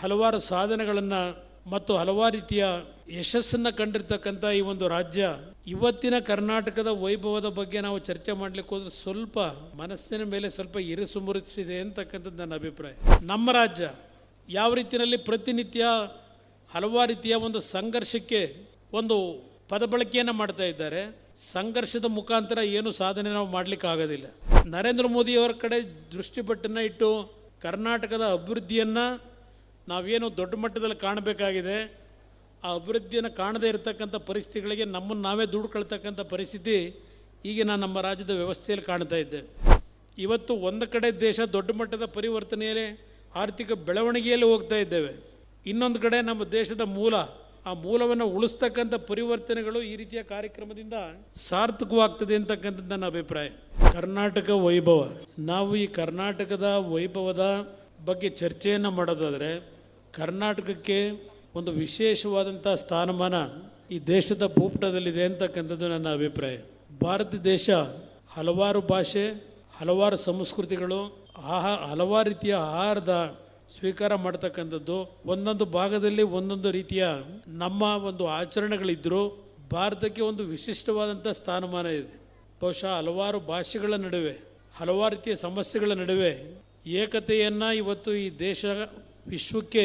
ಹಲವಾರು ಸಾಧನೆಗಳನ್ನು ಮತ್ತು ಹಲವಾರು ರೀತಿಯ ಯಶಸ್ಸನ್ನು ಕಂಡಿರ್ತಕ್ಕಂಥ ಈ ಒಂದು ರಾಜ್ಯ, ಇವತ್ತಿನ ಕರ್ನಾಟಕದ ವೈಭವದ ಬಗ್ಗೆ ನಾವು ಚರ್ಚೆ ಮಾಡಲಿಕ್ಕೆ ಹೋದ್ರೆ ಸ್ವಲ್ಪ ಮನಸ್ಸಿನ ಮೇಲೆ ಸ್ವಲ್ಪ ಇರಿಸು ಮುರಿಸಿದೆ ಅಂತಕ್ಕಂಥದ್ದು ನನ್ನ ಅಭಿಪ್ರಾಯ. ನಮ್ಮ ರಾಜ್ಯ ಯಾವ ರೀತಿಯಲ್ಲಿ ಪ್ರತಿನಿತ್ಯ ಹಲವಾರು ರೀತಿಯ ಒಂದು ಸಂಘರ್ಷಕ್ಕೆ ಒಂದು ಪದಬಳಕೆಯನ್ನು ಮಾಡ್ತಾ ಇದ್ದಾರೆ. ಸಂಘರ್ಷದ ಮುಖಾಂತರ ಏನು ಸಾಧನೆ ನಾವು ಮಾಡಲಿಕ್ಕೆ ಆಗೋದಿಲ್ಲ. ನರೇಂದ್ರ ಮೋದಿಯವರ ಕಡೆ ದೃಷ್ಟಿಪಟ್ಟನ್ನು ಇಟ್ಟು ಕರ್ನಾಟಕದ ಅಭಿವೃದ್ಧಿಯನ್ನು ನಾವೇನು ದೊಡ್ಡ ಮಟ್ಟದಲ್ಲಿ ಕಾಣಬೇಕಾಗಿದೆ, ಆ ಅಭಿವೃದ್ಧಿಯನ್ನು ಕಾಣದೇ ಇರತಕ್ಕಂಥ ಪರಿಸ್ಥಿತಿಗಳಿಗೆ ನಮ್ಮನ್ನು ನಾವೇ ದುಡ್ಕೊಳ್ತಕ್ಕಂಥ ಪರಿಸ್ಥಿತಿ ಈಗಿನ ನಮ್ಮ ರಾಜ್ಯದ ವ್ಯವಸ್ಥೆಯಲ್ಲಿ ಕಾಣ್ತಾ ಇದ್ದೆ ಇವತ್ತು ಒಂದು ಕಡೆ ದೇಶ ದೊಡ್ಡ ಮಟ್ಟದ ಪರಿವರ್ತನೆಯಲ್ಲಿ, ಆರ್ಥಿಕ ಬೆಳವಣಿಗೆಯಲ್ಲಿ ಹೋಗ್ತಾ ಇದ್ದೇವೆ. ಇನ್ನೊಂದು ಕಡೆ ನಮ್ಮ ದೇಶದ ಮೂಲ, ಆ ಮೂಲವನ್ನು ಉಳಿಸ್ತಕ್ಕಂಥ ಪರಿವರ್ತನೆಗಳು ಈ ರೀತಿಯ ಕಾರ್ಯಕ್ರಮದಿಂದ ಸಾರ್ಥಕವಾಗ್ತದೆ ಅಂತಕ್ಕಂಥದ್ದು ನನ್ನ ಅಭಿಪ್ರಾಯ. ಕರ್ನಾಟಕ ವೈಭವ. ನಾವು ಈ ಕರ್ನಾಟಕದ ವೈಭವದ ಬಗ್ಗೆ ಚರ್ಚೆಯನ್ನು ಮಾಡೋದಾದರೆ ಕರ್ನಾಟಕಕ್ಕೆ ಒಂದು ವಿಶೇಷವಾದಂಥ ಸ್ಥಾನಮಾನ ಈ ದೇಶದ ಭೂಪಟದಲ್ಲಿದೆ ಅಂತಕ್ಕಂಥದ್ದು ನನ್ನ ಅಭಿಪ್ರಾಯ. ಭಾರತ ದೇಶ ಹಲವಾರು ಭಾಷೆ, ಹಲವಾರು ಸಂಸ್ಕೃತಿಗಳು ಆಹಾ ಹಲವಾರು ರೀತಿಯ ಆಹಾರದ ಸ್ವೀಕಾರ ಮಾಡ್ತಕ್ಕಂಥದ್ದು. ಒಂದೊಂದು ಭಾಗದಲ್ಲಿ ಒಂದೊಂದು ರೀತಿಯ ನಮ್ಮ ಒಂದು ಆಚರಣೆಗಳಿದ್ದರೂ ಭಾರತಕ್ಕೆ ಒಂದು ವಿಶಿಷ್ಟವಾದಂಥ ಸ್ಥಾನಮಾನ ಇದೆ. ಬಹುಶಃ ಹಲವಾರು ಭಾಷೆಗಳ ನಡುವೆ, ಹಲವಾರು ರೀತಿಯ ಸಮಸ್ಯೆಗಳ ನಡುವೆ ಏಕತೆಯನ್ನು ಇವತ್ತು ಈ ದೇಶ ವಿಶ್ವಕ್ಕೆ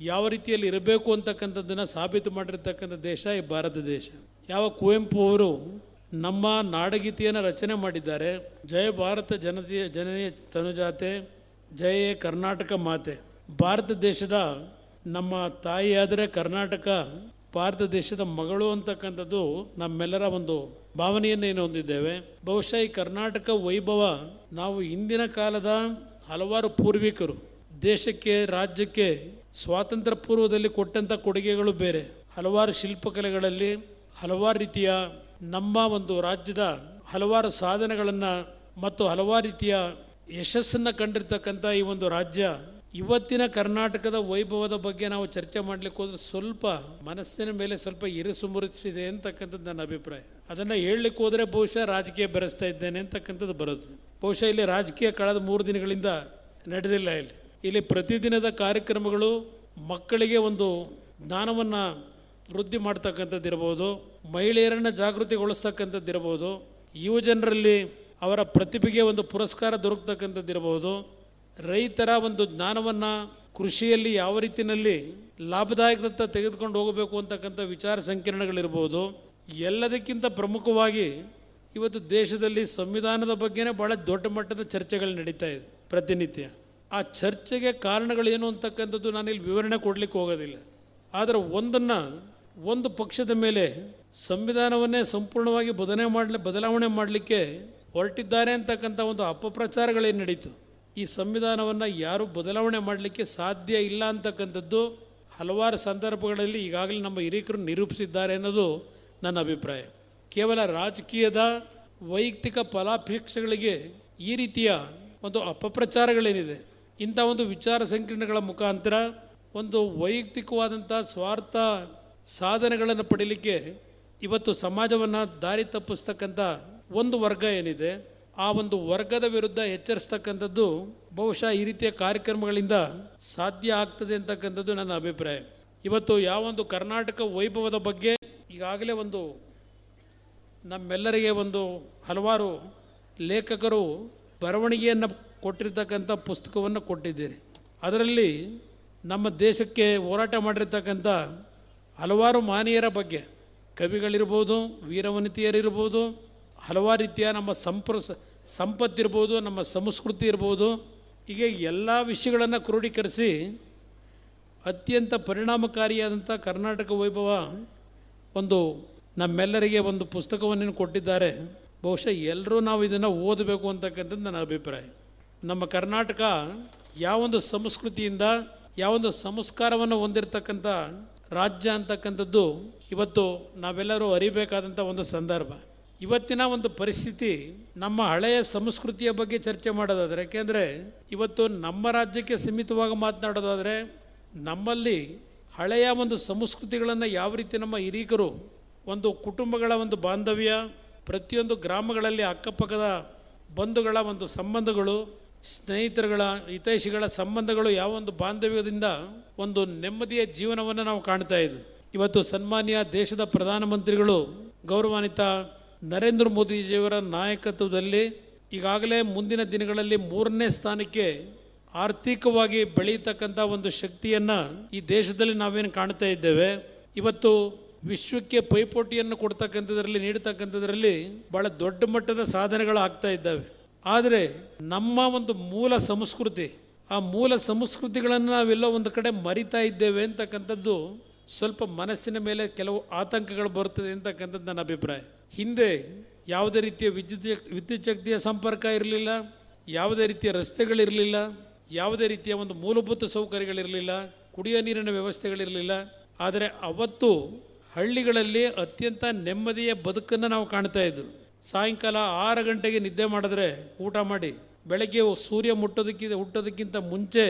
ಯಾವ ರೀತಿಯಲ್ಲಿ ಇರಬೇಕು ಅಂತಕ್ಕಂಥದ್ದನ್ನು ಸಾಬೀತು ಮಾಡಿರ್ತಕ್ಕಂಥ ದೇಶ ಈ ಭಾರತ ದೇಶ. ಯಾವ ಕುವೆಂಪು ಅವರು ನಮ್ಮ ನಾಡಗೀತೆಯನ್ನು ರಚನೆ ಮಾಡಿದ್ದಾರೆ. ಜಯ ಭಾರತ ಜನತೆಯ ಜನನೀಯ ತನುಜಾತೆ, ಜಯ ಕರ್ನಾಟಕ ಮಾತೆ. ಭಾರತ ದೇಶದ ನಮ್ಮ ತಾಯಿಯಾದರೆ ಕರ್ನಾಟಕ, ಭಾರತ ದೇಶದ ಮಗಳು ಅಂತಕ್ಕಂಥದ್ದು ನಮ್ಮೆಲ್ಲರ ಒಂದು ಭಾವನೆಯನ್ನು ಏನು ಹೊಂದಿದ್ದೇವೆ. ಬಹುಶಃ ಈ ಕರ್ನಾಟಕ ವೈಭವ ನಾವು ಇಂದಿನ ಕಾಲದ ಹಲವಾರು ಪೂರ್ವಿಕರು ದೇಶಕ್ಕೆ, ರಾಜ್ಯಕ್ಕೆ ಸ್ವಾತಂತ್ರ್ಯ ಪೂರ್ವದಲ್ಲಿ ಕೊಟ್ಟಂಥ ಕೊಡುಗೆಗಳು ಬೇರೆ. ಹಲವಾರು ಶಿಲ್ಪಕಲೆಗಳಲ್ಲಿ ಹಲವಾರು ರೀತಿಯ ನಮ್ಮ ಒಂದು ರಾಜ್ಯದ ಹಲವಾರು ಸಾಧನೆಗಳನ್ನು ಮತ್ತು ಹಲವಾರು ರೀತಿಯ ಯಶಸ್ಸನ್ನು ಕಂಡಿರ್ತಕ್ಕಂಥ ಈ ಒಂದು ರಾಜ್ಯ. ಇವತ್ತಿನ ಕರ್ನಾಟಕದ ವೈಭವದ ಬಗ್ಗೆ ನಾವು ಚರ್ಚೆ ಮಾಡ್ಲಿಕ್ಕೆ ಹೋದ್ರೆ ಸ್ವಲ್ಪ ಮನಸ್ಸಿನ ಮೇಲೆ ಸ್ವಲ್ಪ ಇರಿಸು ಮುರಿಸಿದೆ ಅಂತಕ್ಕಂಥದ್ದು ನನ್ನ ಅಭಿಪ್ರಾಯ. ಅದನ್ನು ಹೇಳಲಿಕ್ಕೆ ಹೋದರೆ ಬಹುಶಃ ರಾಜಕೀಯ ಬೆರೆಸ್ತಾ ಇದ್ದೇನೆ ಅಂತಕ್ಕಂಥದ್ದು ಬರುತ್ತೆ. ಬಹುಶಃ ಇಲ್ಲಿ ರಾಜಕೀಯ ಕಳೆದ ಮೂರು ದಿನಗಳಿಂದ ನಡೆದಿಲ್ಲ ಇಲ್ಲಿ. ಇಲ್ಲಿ ಪ್ರತಿದಿನದ ಕಾರ್ಯಕ್ರಮಗಳು ಮಕ್ಕಳಿಗೆ ಒಂದು ಜ್ಞಾನವನ್ನು ವೃದ್ಧಿ ಮಾಡ್ತಕ್ಕಂಥದ್ದಿರ್ಬೋದು ಮಹಿಳೆಯರನ್ನು ಜಾಗೃತಿಗೊಳಿಸ್ತಕ್ಕಂಥದ್ದಿರ್ಬೋದು ಯುವ ಜನರಲ್ಲಿ ಅವರ ಪ್ರತಿಭೆಗೆ ಒಂದು ಪುರಸ್ಕಾರ ದೊರಕತಕ್ಕಂಥದ್ದಿರ್ಬೋದು ರೈತರ ಒಂದು ಜ್ಞಾನವನ್ನು ಕೃಷಿಯಲ್ಲಿ ಯಾವ ರೀತಿಯಲ್ಲಿ ಲಾಭದಾಯಕದತ್ತ ತೆಗೆದುಕೊಂಡು ಹೋಗಬೇಕು ಅಂತಕ್ಕಂಥ ವಿಚಾರ ಸಂಕಿರಣಗಳಿರ್ಬೋದು. ಎಲ್ಲದಕ್ಕಿಂತ ಪ್ರಮುಖವಾಗಿ ಇವತ್ತು ದೇಶದಲ್ಲಿ ಸಂವಿಧಾನದ ಬಗ್ಗೆನೇ ಭಾಳ ದೊಡ್ಡ ಮಟ್ಟದ ಚರ್ಚೆಗಳು ನಡೀತಾ ಇದೆ ಪ್ರತಿನಿತ್ಯ. ಆ ಚರ್ಚೆಗೆ ಕಾರಣಗಳೇನು ಅಂತಕ್ಕಂಥದ್ದು ನಾನಿಲ್ಲಿ ವಿವರಣೆ ಕೊಡಲಿಕ್ಕೆ ಹೋಗೋದಿಲ್ಲ. ಆದರೆ ಒಂದನ್ನು ಒಂದು ಪಕ್ಷದ ಮೇಲೆ ಸಂವಿಧಾನವನ್ನೇ ಸಂಪೂರ್ಣವಾಗಿ ಬದಲಾವಣೆ ಮಾಡಲಿ, ಬದಲಾವಣೆ ಮಾಡಲಿಕ್ಕೆ ಹೊರಟಿದ್ದಾರೆ ಅಂತಕ್ಕಂಥ ಒಂದು ಅಪಪ್ರಚಾರಗಳೇನು ನಡೀತು? ಈ ಸಂವಿಧಾನವನ್ನು ಯಾರೂ ಬದಲಾವಣೆ ಮಾಡಲಿಕ್ಕೆ ಸಾಧ್ಯ ಇಲ್ಲ ಅಂತಕ್ಕಂಥದ್ದು ಹಲವಾರು ಸಂದರ್ಭಗಳಲ್ಲಿ ಈಗಾಗಲೇ ನಮ್ಮ ಹಿರಿಯಕರು ನಿರೂಪಿಸಿದ್ದಾರೆ ಅನ್ನೋದು ನನ್ನ ಅಭಿಪ್ರಾಯ. ಕೇವಲ ರಾಜಕೀಯದ ವೈಯಕ್ತಿಕ ಫಲಾಪೇಕ್ಷೆಗಳಿಗೆ ಈ ರೀತಿಯ ಒಂದು ಅಪಪ್ರಚಾರಗಳೇನಿದೆ? ಇಂಥ ಒಂದು ವಿಚಾರ ಸಂಕಿರಣಗಳ ಮುಖಾಂತರ ಒಂದು ವೈಯಕ್ತಿಕವಾದಂಥ ಸ್ವಾರ್ಥ ಸಾಧನೆಗಳನ್ನು ಪಡೀಲಿಕ್ಕೆ ಇವತ್ತು ಸಮಾಜವನ್ನು ದಾರಿ ತಪ್ಪಿಸ್ತಕ್ಕಂಥ ಒಂದು ವರ್ಗ ಏನಿದೆ, ಆ ಒಂದು ವರ್ಗದ ವಿರುದ್ಧ ಎಚ್ಚರಿಸ್ತಕ್ಕಂಥದ್ದು ಬಹುಶಃ ಈ ರೀತಿಯ ಕಾರ್ಯಕ್ರಮಗಳಿಂದ ಸಾಧ್ಯ ಆಗ್ತದೆ ಅಂತಕ್ಕಂಥದ್ದು ನನ್ನ ಅಭಿಪ್ರಾಯ. ಇವತ್ತು ಯಾವ ಒಂದು ಕರ್ನಾಟಕ ವೈಭವದ ಬಗ್ಗೆ ಈಗಾಗಲೇ ಒಂದು ನಮ್ಮೆಲ್ಲರಿಗೆ ಒಂದು ಹಲವಾರು ಲೇಖಕರು ಬರವಣಿಗೆಯನ್ನು ಕೊಟ್ಟಿರ್ತಕ್ಕಂಥ ಪುಸ್ತಕವನ್ನು ಕೊಟ್ಟಿದ್ದೀರಿ. ಅದರಲ್ಲಿ ನಮ್ಮ ದೇಶಕ್ಕೆ ಹೋರಾಟ ಮಾಡಿರ್ತಕ್ಕಂಥ ಹಲವಾರು ಮಾನೀಯರ ಬಗ್ಗೆ ಕವಿಗಳಿರ್ಬೋದು, ವೀರವನಿತೆಯರಿರ್ಬೋದು, ಹಲವಾರು ರೀತಿಯ ನಮ್ಮ ಸಂಪ್ರ, ಸಂಪತ್ತಿರ್ಬೋದು, ನಮ್ಮ ಸಂಸ್ಕೃತಿ ಇರ್ಬೋದು. ಹೀಗೆ ಎಲ್ಲ ವಿಷಯಗಳನ್ನು ಕ್ರೋಢೀಕರಿಸಿ ಅತ್ಯಂತ ಪರಿಣಾಮಕಾರಿಯಾದಂಥ ಕರ್ನಾಟಕ ವೈಭವ ಒಂದು ನಮ್ಮೆಲ್ಲರಿಗೆ ಒಂದು ಪುಸ್ತಕವನ್ನು ಕೊಟ್ಟಿದ್ದಾರೆ. ಬಹುಶಃ ಎಲ್ಲರೂ ನಾವು ಇದನ್ನು ಓದಬೇಕು ಅಂತಕ್ಕಂಥದ್ದು ನನ್ನ ಅಭಿಪ್ರಾಯ. ನಮ್ಮ ಕರ್ನಾಟಕ ಯಾವೊಂದು ಸಂಸ್ಕೃತಿಯಿಂದ ಯಾವೊಂದು ಸಂಸ್ಕಾರವನ್ನು ಹೊಂದಿರತಕ್ಕಂಥ ರಾಜ್ಯ ಅಂತಕ್ಕಂಥದ್ದು ಇವತ್ತು ನಾವೆಲ್ಲರೂ ಅರಿಬೇಕಾದಂಥ ಒಂದು ಸಂದರ್ಭ. ಇವತ್ತಿನ ಒಂದು ಪರಿಸ್ಥಿತಿ ನಮ್ಮ ಹಳೆಯ ಸಂಸ್ಕೃತಿಯ ಬಗ್ಗೆ ಚರ್ಚೆ ಮಾಡೋದಾದರೆ, ಯಾಕೆಂದರೆ ಇವತ್ತು ನಮ್ಮ ರಾಜ್ಯಕ್ಕೆ ಸೀಮಿತವಾಗಿ ಮಾತನಾಡೋದಾದರೆ, ನಮ್ಮಲ್ಲಿ ಹಳೆಯ ಒಂದು ಸಂಸ್ಕೃತಿಗಳನ್ನು ಯಾವ ರೀತಿ ನಮ್ಮ ಹಿರೀಕರು, ಒಂದು ಕುಟುಂಬಗಳ ಒಂದು ಬಾಂಧವ್ಯ, ಪ್ರತಿಯೊಂದು ಗ್ರಾಮಗಳಲ್ಲಿ ಅಕ್ಕಪಕ್ಕದ ಬಂಧುಗಳ ಒಂದು ಸಂಬಂಧಗಳು ಸ್ನೇಹಿತರುಗಳ, ಹಿತೈಷಿಗಳ ಸಂಬಂಧಗಳು ಯಾವ ಒಂದು ಬಾಂಧವ್ಯದಿಂದ ಒಂದು ನೆಮ್ಮದಿಯ ಜೀವನವನ್ನು ನಾವು ಕಾಣ್ತಾ ಇದ್ವಿ. ಇವತ್ತು ಸನ್ಮಾನ್ಯ ದೇಶದ ಪ್ರಧಾನಮಂತ್ರಿಗಳು, ಗೌರವಾನ್ವಿತ ನರೇಂದ್ರ ಮೋದಿಜಿಯವರ ನಾಯಕತ್ವದಲ್ಲಿ ಈಗಾಗಲೇ ಮುಂದಿನ ದಿನಗಳಲ್ಲಿ ಮೂರನೇ ಸ್ಥಾನಕ್ಕೆ ಆರ್ಥಿಕವಾಗಿ ಬೆಳೆಯತಕ್ಕಂಥ ಒಂದು ಶಕ್ತಿಯನ್ನು ಈ ದೇಶದಲ್ಲಿ ನಾವೇನು ಕಾಣ್ತಾ ಇದ್ದೇವೆ. ಇವತ್ತು ವಿಶ್ವಕ್ಕೆ ಪೈಪೋಟಿಯನ್ನು ಕೊಡ್ತಕ್ಕಂಥದ್ರಲ್ಲಿ, ನೀಡ್ತಕ್ಕಂಥದ್ರಲ್ಲಿ ಭಾಳ ದೊಡ್ಡ ಮಟ್ಟದ ಸಾಧನೆಗಳು ಆಗ್ತಾ ಇದ್ದಾವೆ. ಆದರೆ ನಮ್ಮ ಒಂದು ಮೂಲ ಸಂಸ್ಕೃತಿ, ಆ ಮೂಲ ಸಂಸ್ಕೃತಿಗಳನ್ನು ನಾವೆಲ್ಲೋ ಒಂದು ಕಡೆ ಮರಿತಾ ಇದ್ದೇವೆ ಅಂತಕ್ಕಂಥದ್ದು ಸ್ವಲ್ಪ ಮನಸ್ಸಿನ ಮೇಲೆ ಕೆಲವು ಆತಂಕಗಳು ಬರುತ್ತದೆ ಅಂತಕ್ಕಂಥದ್ದು ನನ್ನ ಅಭಿಪ್ರಾಯ. ಹಿಂದೆ ಯಾವುದೇ ರೀತಿಯ ವಿದ್ಯುತ್ ವಿದ್ಯುತ್ ಶಕ್ತಿಯ ಸಂಪರ್ಕ ಇರಲಿಲ್ಲ, ಯಾವುದೇ ರೀತಿಯ ರಸ್ತೆಗಳಿರಲಿಲ್ಲ, ಯಾವುದೇ ರೀತಿಯ ಒಂದು ಮೂಲಭೂತ ಸೌಕರ್ಯಗಳಿರಲಿಲ್ಲ, ಕುಡಿಯೋ ನೀರಿನ ವ್ಯವಸ್ಥೆಗಳಿರಲಿಲ್ಲ. ಆದರೆ ಅವತ್ತು ಹಳ್ಳಿಗಳಲ್ಲಿ ಅತ್ಯಂತ ನೆಮ್ಮದಿಯ ಬದುಕನ್ನು ನಾವು ಕಾಣ್ತಾ ಇದ್ವು ಸಾಯಂಕಾಲ ಆರು ಗಂಟೆಗೆ ನಿದ್ದೆ ಮಾಡಿದ್ರೆ ಊಟ ಮಾಡಿ, ಬೆಳಗ್ಗೆ ಸೂರ್ಯ ಮುಟ್ಟೋದಕ್ಕಿಂತ, ಹುಟ್ಟೋದಕ್ಕಿಂತ ಮುಂಚೆ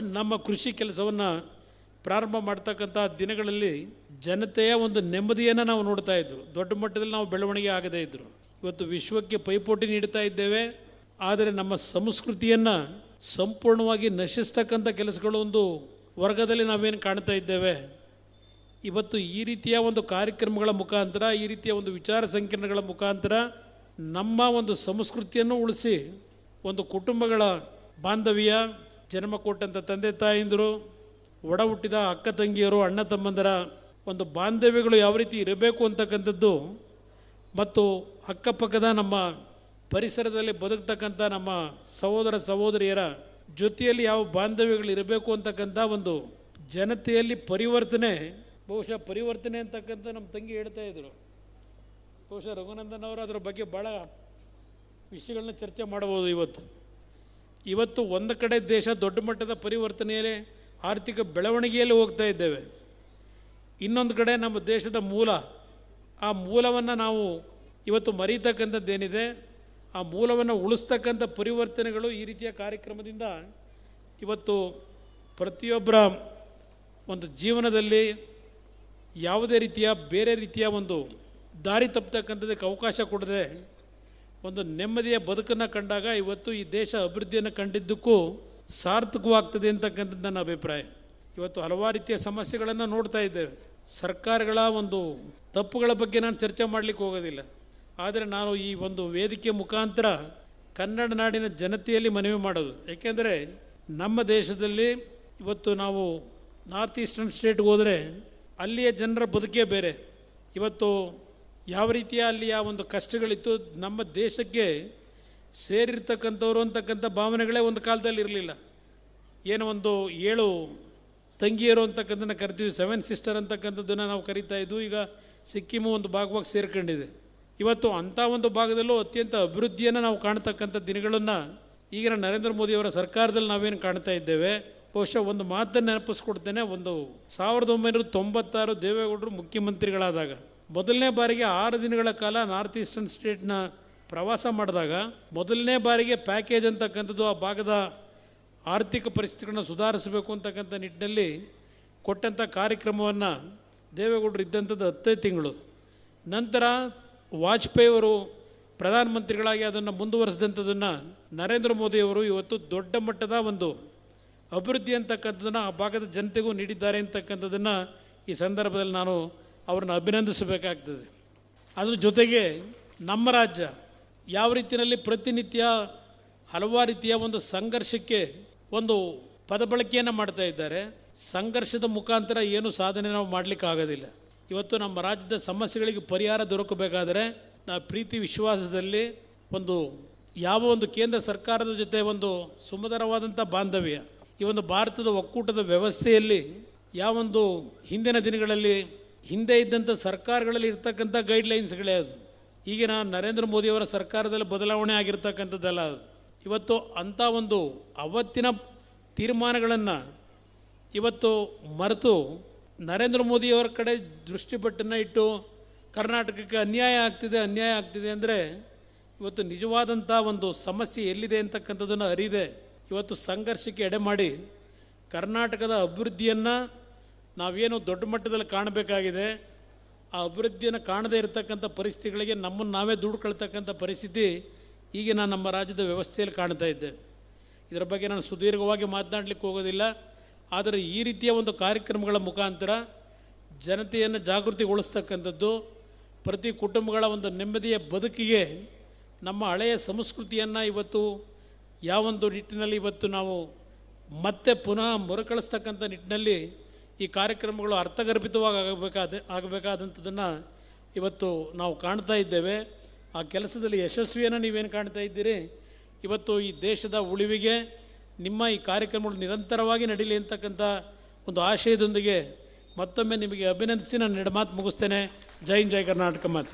ನಮ್ಮ ಕೃಷಿ ಕೆಲಸವನ್ನು ಪ್ರಾರಂಭ ಮಾಡ್ತಕ್ಕಂಥ ದಿನಗಳಲ್ಲಿ ಜನತೆಯ ಒಂದು ನೆಮ್ಮದಿಯನ್ನು ನಾವು ನೋಡ್ತಾ ಇದ್ವು ದೊಡ್ಡ ಮಟ್ಟದಲ್ಲಿ ನಾವು ಬೆಳವಣಿಗೆ ಆಗದೇ ಇದ್ದರು ಇವತ್ತು ವಿಶ್ವಕ್ಕೆ ಪೈಪೋಟಿ ನೀಡ್ತಾ ಇದ್ದೇವೆ. ಆದರೆ ನಮ್ಮ ಸಂಸ್ಕೃತಿಯನ್ನು ಸಂಪೂರ್ಣವಾಗಿ ನಶಿಸ್ತಕ್ಕಂಥ ಕೆಲಸಗಳು ಒಂದು ವರ್ಗದಲ್ಲಿ ನಾವೇನು ಕಾಣ್ತಾ ಇದ್ದೇವೆ. ಇವತ್ತು ಈ ರೀತಿಯ ಒಂದು ಕಾರ್ಯಕ್ರಮಗಳ ಮುಖಾಂತರ, ಈ ರೀತಿಯ ಒಂದು ವಿಚಾರ ಸಂಕಿರಣಗಳ ಮುಖಾಂತರ ನಮ್ಮ ಒಂದು ಸಂಸ್ಕೃತಿಯನ್ನು ಉಳಿಸಿ, ಒಂದು ಕುಟುಂಬಗಳ ಬಾಂಧವ್ಯ ಜನ್ಮ ಕೊಟ್ಟಂಥ ತಂದೆ ತಾಯಿಂದರು ಒಡ ಹುಟ್ಟಿದ ಅಕ್ಕ ತಂಗಿಯರು, ಅಣ್ಣ ತಮ್ಮಂದರ ಒಂದು ಬಾಂಧವ್ಯಗಳು ಯಾವ ರೀತಿ ಇರಬೇಕು ಅಂತಕ್ಕಂಥದ್ದು ಮತ್ತು ಅಕ್ಕಪಕ್ಕದ ನಮ್ಮ ಪರಿಸರದಲ್ಲಿ ಬದುಕ್ತಕ್ಕಂಥ ನಮ್ಮ ಸಹೋದರ ಸಹೋದರಿಯರ ಜೊತೆಯಲ್ಲಿ ಯಾವ ಬಾಂಧವ್ಯಗಳು ಇರಬೇಕು ಅಂತಕ್ಕಂಥ ಒಂದು ಜನತೆಯಲ್ಲಿ ಪರಿವರ್ತನೆ ಬಹುಶಃ ಪರಿವರ್ತನೆ ಅಂತಕ್ಕಂಥ ನಮ್ಮ ತಂಗಿ ಹೇಳ್ತಾ ಇದ್ರು. ಬಹುಶಃ ರಘುನಂದನ್ ಅವರು ಅದರ ಬಗ್ಗೆ ಭಾಳ ವಿಷಯಗಳನ್ನ ಚರ್ಚೆ ಮಾಡಬಹುದು ಇವತ್ತು. ಇವತ್ತು ಒಂದು ಕಡೆ ದೇಶ ದೊಡ್ಡ ಮಟ್ಟದ ಪರಿವರ್ತನೆಯಲ್ಲಿ ಆರ್ಥಿಕ ಬೆಳವಣಿಗೆಯಲ್ಲಿ ಹೋಗ್ತಾ ಇದ್ದೇವೆ. ಇನ್ನೊಂದು ಕಡೆ ನಮ್ಮ ದೇಶದ ಮೂಲ, ಆ ಮೂಲವನ್ನು ನಾವು ಇವತ್ತು ಮರೀತಕ್ಕಂಥದ್ದೇನಿದೆ, ಆ ಮೂಲವನ್ನು ಉಳಿಸ್ತಕ್ಕಂಥ ಪರಿವರ್ತನೆಗಳು ಈ ರೀತಿಯ ಕಾರ್ಯಕ್ರಮದಿಂದ ಇವತ್ತು ಪ್ರತಿಯೊಬ್ಬರ ಒಂದು ಜೀವನದಲ್ಲಿ ಯಾವುದೇ ರೀತಿಯ ಬೇರೆ ರೀತಿಯ ಒಂದು ದಾರಿ ತಪ್ಪತಕ್ಕಂಥದ್ದಕ್ಕೆ ಅವಕಾಶ ಕೊಡದೆ ಒಂದು ನೆಮ್ಮದಿಯ ಬದುಕನ್ನು ಕಂಡಾಗ ಇವತ್ತು ಈ ದೇಶ ಅಭಿವೃದ್ಧಿಯನ್ನು ಕಂಡಿದ್ದಕ್ಕೂ ಸಾರ್ಥಕವಾಗ್ತದೆ ಅಂತಕ್ಕಂಥದ್ದು ನನ್ನ ಅಭಿಪ್ರಾಯ. ಇವತ್ತು ಹಲವಾರು ರೀತಿಯ ಸಮಸ್ಯೆಗಳನ್ನು ನೋಡ್ತಾ ಇದ್ದೇವೆ. ಸರ್ಕಾರಗಳ ಒಂದು ತಪ್ಪುಗಳ ಬಗ್ಗೆ ನಾನು ಚರ್ಚೆ ಮಾಡಲಿಕ್ಕೆ ಹೋಗೋದಿಲ್ಲ. ಆದರೆ ನಾನು ಈ ಒಂದು ವೇದಿಕೆ ಮುಖಾಂತರ ಕನ್ನಡ ನಾಡಿನ ಜನತೆಯಲ್ಲಿ ಮನವಿ ಮಾಡೋದು. ಏಕೆಂದರೆ ನಮ್ಮ ದೇಶದಲ್ಲಿ ಇವತ್ತು ನಾವು ನಾರ್ತ್ ಈಸ್ಟರ್ನ್ ಸ್ಟೇಟ್ಗೆ ಹೋದರೆ ಅಲ್ಲಿಯ ಜನರ ಬದುಕೇ ಬೇರೆ. ಇವತ್ತು ಯಾವ ರೀತಿಯ ಅಲ್ಲಿಯ ಒಂದು ಕಷ್ಟಗಳಿತ್ತು, ನಮ್ಮ ದೇಶಕ್ಕೆ ಸೇರಿರ್ತಕ್ಕಂಥವ್ರು ಅಂತಕ್ಕಂಥ ಭಾವನೆಗಳೇ ಒಂದು ಕಾಲದಲ್ಲಿ ಇರಲಿಲ್ಲ. ಏನೋ ಒಂದು ಏಳು ತಂಗಿಯರು ಅಂತಕ್ಕಂಥದ್ದನ್ನು ಕರಿತೀವಿ ಸೆವೆನ್ ಸಿಸ್ಟರ್ ಅಂತಕ್ಕಂಥದ್ದನ್ನು ನಾವು ಕರಿತಾ ಇದ್ವು, ಈಗ ಸಿಕ್ಕಿಮು ಒಂದು ಭಾಗವಾಗಿ ಸೇರ್ಕೊಂಡಿದೆ. ಇವತ್ತು ಅಂಥ ಒಂದು ಭಾಗದಲ್ಲೂ ಅತ್ಯಂತ ಅಭಿವೃದ್ಧಿಯನ್ನು ನಾವು ಕಾಣ್ತಕ್ಕಂಥ ದಿನಗಳನ್ನು ಈಗಿನ ನರೇಂದ್ರ ಮೋದಿಯವರ ಸರ್ಕಾರದಲ್ಲಿ ನಾವೇನು ಕಾಣ್ತಾ ಇದ್ದೇವೆ ಬಹುಶಃ ಒಂದು ಮಾತನ್ನು ನೆನಪಿಸ್ಕೊಡ್ತೇನೆ. ಒಂದು ಸಾವಿರದ ಒಂಬೈನೂರ ತೊಂಬತ್ತಾರು ದೇವೇಗೌಡರು ಮುಖ್ಯಮಂತ್ರಿಗಳಾದಾಗ, ಮೊದಲನೇ ಬಾರಿಗೆ ಆರು ದಿನಗಳ ಕಾಲ ನಾರ್ತ್ ಈಸ್ಟರ್ನ್ ಸ್ಟೇಟ್ನ ಪ್ರವಾಸ ಮಾಡಿದಾಗ, ಮೊದಲನೇ ಬಾರಿಗೆ ಪ್ಯಾಕೇಜ್ ಅಂತಕ್ಕಂಥದ್ದು ಆ ಭಾಗದ ಆರ್ಥಿಕ ಪರಿಸ್ಥಿತಿಗಳನ್ನ ಸುಧಾರಿಸಬೇಕು ಅಂತಕ್ಕಂಥ ನಿಟ್ಟಿನಲ್ಲಿ ಕೊಟ್ಟಂಥ ಕಾರ್ಯಕ್ರಮವನ್ನು ದೇವೇಗೌಡರು ಇದ್ದಂಥದ್ದು ಹತ್ತೇ ತಿಂಗಳು. ನಂತರ ವಾಜಪೇಯಿ ಅವರು ಪ್ರಧಾನಮಂತ್ರಿಗಳಾಗಿ ಅದನ್ನು ಮುಂದುವರಿಸಿದಂಥದ್ದನ್ನು ನರೇಂದ್ರ ಮೋದಿಯವರು ಇವತ್ತು ದೊಡ್ಡ ಮಟ್ಟದ ಒಂದು ಅಭಿವೃದ್ಧಿ ಅಂತಕ್ಕಂಥದ್ದನ್ನು ಆ ಭಾಗದ ಜನತೆಗೂ ನೀಡಿದ್ದಾರೆ ಅಂತಕ್ಕಂಥದ್ದನ್ನು ಈ ಸಂದರ್ಭದಲ್ಲಿ ನಾನು ಅವ್ರನ್ನ ಅಭಿನಂದಿಸಬೇಕಾಗ್ತದೆ. ಅದ್ರ ಜೊತೆಗೆ ನಮ್ಮ ರಾಜ್ಯ ಯಾವ ರೀತಿಯಲ್ಲಿ ಪ್ರತಿನಿತ್ಯ ಹಲವಾರು ರೀತಿಯ ಒಂದು ಸಂಘರ್ಷಕ್ಕೆ ಒಂದು ಪದಬಳಕೆಯನ್ನು ಮಾಡ್ತಾ ಇದ್ದಾರೆ. ಸಂಘರ್ಷದ ಮುಖಾಂತರ ಏನು ಸಾಧನೆ ನಾವು ಮಾಡಲಿಕ್ಕೆ ಆಗೋದಿಲ್ಲ. ಇವತ್ತು ನಮ್ಮ ರಾಜ್ಯದ ಸಮಸ್ಯೆಗಳಿಗೆ ಪರಿಹಾರ ದೊರಕಬೇಕಾದರೆ ನಾವು ಪ್ರೀತಿ ವಿಶ್ವಾಸದಲ್ಲಿ ಒಂದು ಯಾವ ಒಂದು ಕೇಂದ್ರ ಸರ್ಕಾರದ ಜೊತೆ ಒಂದು ಸುಮಧರವಾದಂಥ ಬಾಂಧವ್ಯ ಈ ಒಂದು ಭಾರತದ ಒಕ್ಕೂಟದ ವ್ಯವಸ್ಥೆಯಲ್ಲಿ ಯಾವ ಒಂದು ಹಿಂದಿನ ದಿನಗಳಲ್ಲಿ ಹಿಂದೆ ಇದ್ದಂಥ ಸರ್ಕಾರಗಳಲ್ಲಿ ಇರ್ತಕ್ಕಂಥ ಗೈಡ್ಲೈನ್ಸ್ಗಳೇ ಅದು. ಈಗಿನ ನರೇಂದ್ರ ಮೋದಿಯವರ ಸರ್ಕಾರದಲ್ಲಿ ಬದಲಾವಣೆ ಆಗಿರ್ತಕ್ಕಂಥದ್ದಲ್ಲ ಅದು. ಇವತ್ತು ಅಂಥ ಒಂದು ಅವತ್ತಿನ ತೀರ್ಮಾನಗಳನ್ನು ಇವತ್ತು ಮರೆತು ನರೇಂದ್ರ ಮೋದಿಯವರ ಕಡೆ ದೃಷ್ಟಿಪಟ್ಟನ್ನು ಇಟ್ಟು ಕರ್ನಾಟಕಕ್ಕೆ ಅನ್ಯಾಯ ಆಗ್ತಿದೆ ಅನ್ಯಾಯ ಆಗ್ತಿದೆ ಅಂದರೆ ಇವತ್ತು ನಿಜವಾದಂಥ ಒಂದು ಸಮಸ್ಯೆ ಎಲ್ಲಿದೆ ಅಂತಕ್ಕಂಥದ್ದನ್ನು ಅರಿದೆ. ಇವತ್ತು ಸಂಘರ್ಷಕ್ಕೆ ಎಡೆ ಮಾಡಿ ಕರ್ನಾಟಕದ ಅಭಿವೃದ್ಧಿಯನ್ನು ನಾವೇನು ದೊಡ್ಡ ಮಟ್ಟದಲ್ಲಿ ಕಾಣಬೇಕಾಗಿದೆ. ಆ ಅಭಿವೃದ್ಧಿಯನ್ನು ಕಾಣದೇ ಇರತಕ್ಕಂಥ ಪರಿಸ್ಥಿತಿಗಳಿಗೆ ನಮ್ಮನ್ನು ನಾವೇ ದುಡ್ಕೊಳ್ತಕ್ಕಂಥ ಪರಿಸ್ಥಿತಿ ಈಗಿನ ನಮ್ಮ ರಾಜ್ಯದ ವ್ಯವಸ್ಥೆಯಲ್ಲಿ ಕಾಣ್ತಾ ಇದ್ದೆ ಇದರ ಬಗ್ಗೆ ನಾನು ಸುದೀರ್ಘವಾಗಿ ಮಾತನಾಡಲಿಕ್ಕೆ ಹೋಗೋದಿಲ್ಲ. ಆದರೆ ಈ ರೀತಿಯ ಒಂದು ಕಾರ್ಯಕ್ರಮಗಳ ಮುಖಾಂತರ ಜನತೆಯನ್ನು ಜಾಗೃತಿಗೊಳಿಸ್ತಕ್ಕಂಥದ್ದು, ಪ್ರತಿ ಕುಟುಂಬಗಳ ಒಂದು ನೆಮ್ಮದಿಯ ಬದುಕಿಗೆ ನಮ್ಮ ಹಳೆಯ ಸಂಸ್ಕೃತಿಯನ್ನು ಇವತ್ತು ಯಾವೊಂದು ನಿಟ್ಟಿನಲ್ಲಿ ಇವತ್ತು ನಾವು ಮತ್ತೆ ಪುನಃ ಮರುಕಳಿಸ್ತಕ್ಕಂಥ ನಿಟ್ಟಿನಲ್ಲಿ ಈ ಕಾರ್ಯಕ್ರಮಗಳು ಅರ್ಥಗರ್ಭಿತವಾಗಿ ಆಗಬೇಕಾದ, ಆಗಬೇಕಾದಂಥದ್ದನ್ನು ಇವತ್ತು ನಾವು ಕಾಣ್ತಾ ಇದ್ದೇವೆ. ಆ ಕೆಲಸದಲ್ಲಿ ಯಶಸ್ವಿಯನ್ನು ನೀವೇನು ಕಾಣ್ತಾ ಇದ್ದೀರಿ? ಇವತ್ತು ಈ ದೇಶದ ಉಳಿವಿಗೆ, ನಿಮ್ಮ ಈ ಕಾರ್ಯಕ್ರಮಗಳು ನಿರಂತರವಾಗಿ ನಡೀಲಿ ಅಂತಕ್ಕಂಥ ಒಂದು ಆಶಯದೊಂದಿಗೆ ಮತ್ತೊಮ್ಮೆ ನಿಮಗೆ ಅಭಿನಂದಿಸಿ ನಾನು ನೆಡಮಾತು ಮಾತು ಮುಗಿಸ್ತೇನೆ ಜೈನ್ ಜೈ ಕರ್ನಾಟಕ ಮಾತು.